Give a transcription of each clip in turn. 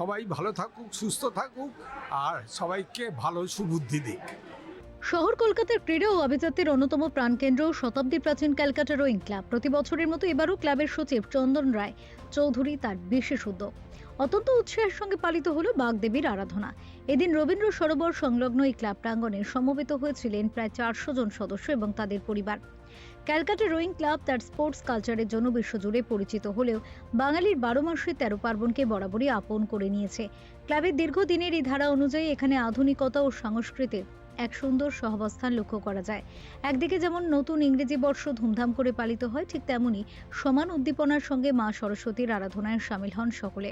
সবাই ভালো থাকুক, সুস্থ থাকুক, আর সবাইকে ভালো সুবুদ্ধি দিক। শহর কলকাতার ক্রীড়া ও আভিজাত্যের অন্যতম প্রাণকেন্দ্র শতাব্দী প্রাচীন ক্যালকাটা রোয়িং ক্লাব। প্রতি বছরের মতো এবারও ক্লাবের সচিব চন্দন রায় চৌধুরী তার বিশেষ উদ্যোগ। অত্যন্ত উৎসাহের সঙ্গে পালিত হলো বাগদেবীর আরাধনা। এদিন রবীন্দ্র সরোবর সংলগ্ন এই ক্লাব প্রাঙ্গণে সমবেত হয়েছিলেন প্রায় চারশো জন সদস্য এবং তাদের পরিবার। ক্যালকাটা রোয়িং ক্লাব তার স্পোর্টস কালচারের জন্য বিশ্বজুড়ে পরিচিত হলেও বাঙালির বারো মাসে তেরো পার্বণকে বরাবরই আপন করে নিয়েছে। ক্লাবের দীর্ঘদিনের এই ধারা অনুযায়ী এখানে আধুনিকতা ও সংস্কৃতির এক সুন্দর সহাবস্থান লক্ষ্য করা যায়। একদিকে যেমন নতুন ইংরেজি বর্ষ ধুমধাম করে পালিত হয়, ঠিক তেমনি সমান উদ্দীপনার সঙ্গে মা সরস্বতীর আরাধনায় সামিল হন সকলে।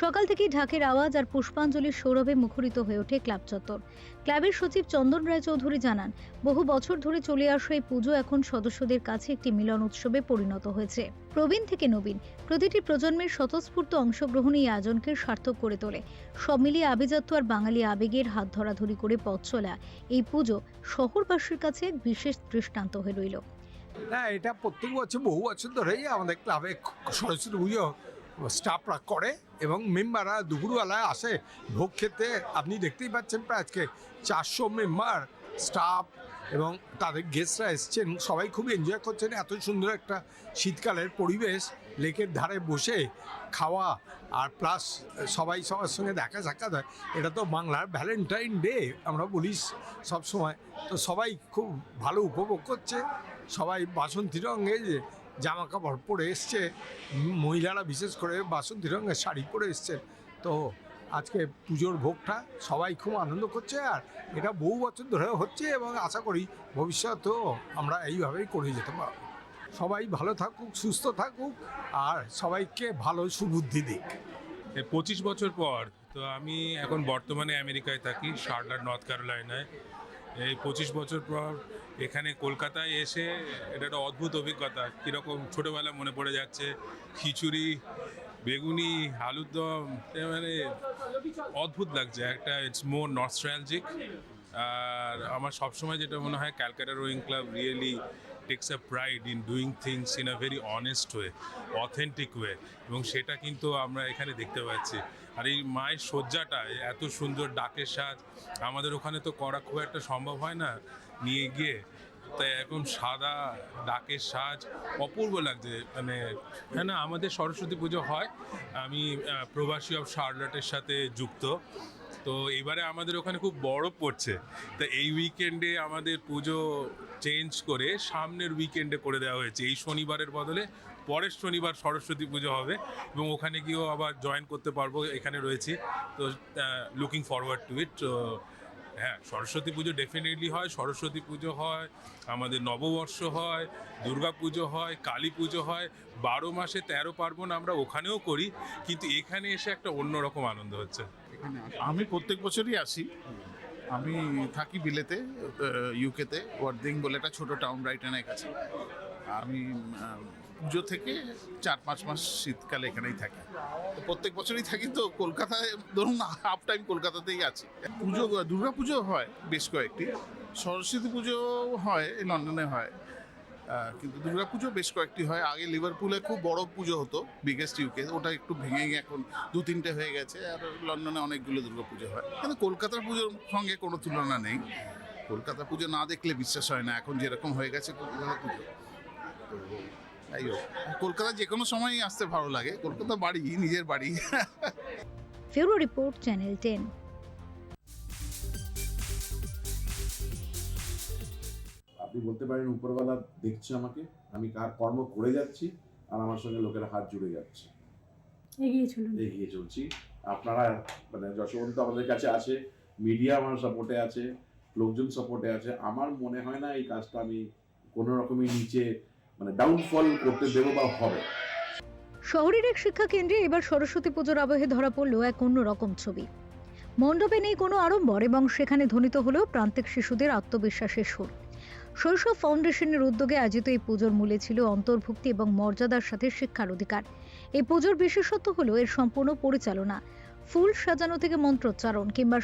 সকাল থেকেই ঢাকের আওয়াজ আর পুষ্পাঞ্জলির সৌরভে মুখরিত হয়ে ওঠে ক্লাব চত্বর। ক্লাবের সচিব চন্দন রায় চৌধুরী জানান, বহু বছর ধরে চলে আসা এই পুজো এখন সদস্যদের কাছে একটি মিলন উৎসবে পরিণত হয়েছে। প্রবীণ থেকে নবীন, প্রতিটি প্রজন্মের স্বতঃস্ফূর্ত অংশগ্রহণ এই আয়োজনকে সার্থক করে তোলে। সব মিলিয়ে আভিজাত্য আর বাঙালি আবেগের হাত ধরাধরি করে পথ চলা এই পুজো শহরবাসীর কাছে এক বিশেষ দৃষ্টান্ত হয়ে রইল। না, এটা প্রত্যেক বছর, বহু বছর ধরেই আমাদের ক্লাবে সরস্বতী পুজো স্টাফরা করে এবং মেম্বাররা দুপুরবেলায় আসে, ভোগ খেতে। আপনি দেখতেই পাচ্ছেন প্রায় আজকে চারশো মেম্বার স্টাফ এবং তাদের গেস্টরা এসছেন সবাই খুব এনজয় করছেন। এত সুন্দর একটা শীতকালের পরিবেশ, লেকের ধারে বসে খাওয়া আর প্লাস সবাই সবার সঙ্গে দেখা সাক্ষাৎ হয়। এটা তো বাংলার ভ্যালেন্টাইন ডে আমরা বলি সব সময় তো সবাই খুব ভালো উপভোগ করছে। সবাই বাসন্তী রঙে জামা কাপড় পরে এসছে, মহিলারা বিশেষ করে বাসন্তী রঙের শাড়ি পরে এসছে তো আজকে পুজোর ভোগটা সবাই খুব আনন্দ করছে আর এটা বহু বছর ধরে হচ্ছে এবং আশা করি ভবিষ্যতেও আমরা এইভাবেই করে যেতে পারব। সবাই ভালো থাকুক, সুস্থ থাকুক আর সবাইকে ভালো সুবুদ্ধি দিক। পঁচিশ বছর পর, তো আমি এখন বর্তমানে আমেরিকায় থাকি শার্লার নর্থ ক্যারোলাইনায়। এই পঁচিশ বছর পর এখানে কলকাতায় এসে এটা একটা অদ্ভুত অভিজ্ঞতা। কীরকম ছোটোবেলা মনে পড়ে যাচ্ছে, খিচুড়ি, বেগুনি, আলুর দম মানে অদ্ভুত লাগছে। একটা ইটস মোর নস্ট্রালজিক আর আমার সবসময় যেটা মনে হয়, Calcutta rowing club really takes a pride in doing things in a very honest way authentic way এবং সেটা কিন্তু আমরা এখানে দেখতে পাচ্ছি। আর এই মায়ের শয্যাটা, এত সুন্দর ডাকের সাজ, আমাদের ওখানে তো করা খুব একটা সম্ভব হয় না নিয়ে গিয়ে। তাই এখন সাদা ডাকের সাজ অপূর্ব লাগছে। মানে হ্যাঁ না, আমাদের সরস্বতী পুজো হয়। আমি প্রবাসী অফ শার্লটের সাথে যুক্ত। তো এবারে আমাদের ওখানে খুব বরফ পড়ছে। তা এই উইকেন্ডে আমাদের পুজো চেঞ্জ করে সামনের উইকেন্ডে করে দেওয়া হয়েছে। এই শনিবারের বদলে পরের শনিবার সরস্বতী পুজো হবে এবং ওখানে গিয়েও আবার জয়েন করতে পারব, এখানে রয়েছি। তো লুকিং ফরওয়ার্ড টু ইট হ্যাঁ সরস্বতী পুজো ডেফিনেটলি হয়, সরস্বতী পুজো হয়, আমাদের নববর্ষ হয়, দুর্গা পুজো হয়, কালী পুজো হয়। বারো মাসে তেরো পার্বণ আমরা ওখানেও করি, কিন্তু এখানে এসে একটা অন্যরকম আনন্দ হচ্ছে। এখানে আমি প্রত্যেক বছরই আসি। আমি থাকি বিলেতে ইউকেতে ওয়ার্দিং বলে একটা ছোটো টাউন ব্রাইটনের কাছে। আমি পুজো থেকে চার পাঁচ মাস শীতকালে এখানেই থাকি। তো প্রত্যেক বছরই থাকি তো কলকাতায়, ধরুন হাফ টাইম কলকাতাতেই আছি। পুজো দুর্গা পুজো হয় বেশ কয়েকটি। সরস্বতী পুজো হয়, লন্ডনে হয়। কিন্তু দুর্গা পুজো বেশ কয়েকটি হয়। আগে লিভারপুলে খুব বড় পুজো হতো বিগেস্ট ইউকে ওটা একটু ভেঙে এখন দু তিনটে হয়ে গেছে, আর লন্ডনে অনেকগুলো দুর্গা পুজো হয়। কিন্তু কলকাতার পুজোর সঙ্গে কোনো তুলনা নেই। কলকাতা পুজো না দেখলে বিশ্বাস হয় না, এখন যেরকম হয়ে গেছে কলকাতা পুজো। তো যাই হোক, কলকাতা যে কোনো সময়ই আসতে ভালো লাগে। কলকাতা বাড়ি, নিজের বাড়ি। ফেরো রিপোর্ট চ্যানেল টেন আপনি বলতে পারেন উপরওয়ালা দেখছে আমাকে আমি কার কর্ম করে যাচ্ছি আর আমার সঙ্গে লোকেরা হাত জুড়ে যাচ্ছে। এগিয়ে চলুন। এগিয়ে চলছি। আপনারা মানে যশবন্ত আমাদের কাছে আছে মিডিয়া আমার সাপোর্টে আছে লোকজন সাপোর্টে আছে। আমার মনে হয় না এই কাজটা আমি কোনো রকমই নিচে মানে ডাউনফল করতে দেবো বা হবে। শহরের এক শিক্ষা কেন্দ্রে এবার সরস্বতী পুজোর আবহে ধরা পড়ল এক অন্যরকম ছবি। মণ্ডপে নেই কোনো আড়ম্বর এবং সেখানে ধ্বনিত হলেও প্রান্তিক শিশুদের আত্মবিশ্বাসের সুর। শৈশব ফাউন্ডেশনের উদ্যোগে আয়োজিত এই পুজোর মূলে ছিল অন্তর্ভুক্তি এবং মর্যাদার সাথে শিক্ষার অধিকার। এই পুজোর বিশেষত্ব হলো এর সম্পূর্ণ পরিচালনা। ফুল সাজানো থেকে মন্ত্রোচ্চারণ কিংবা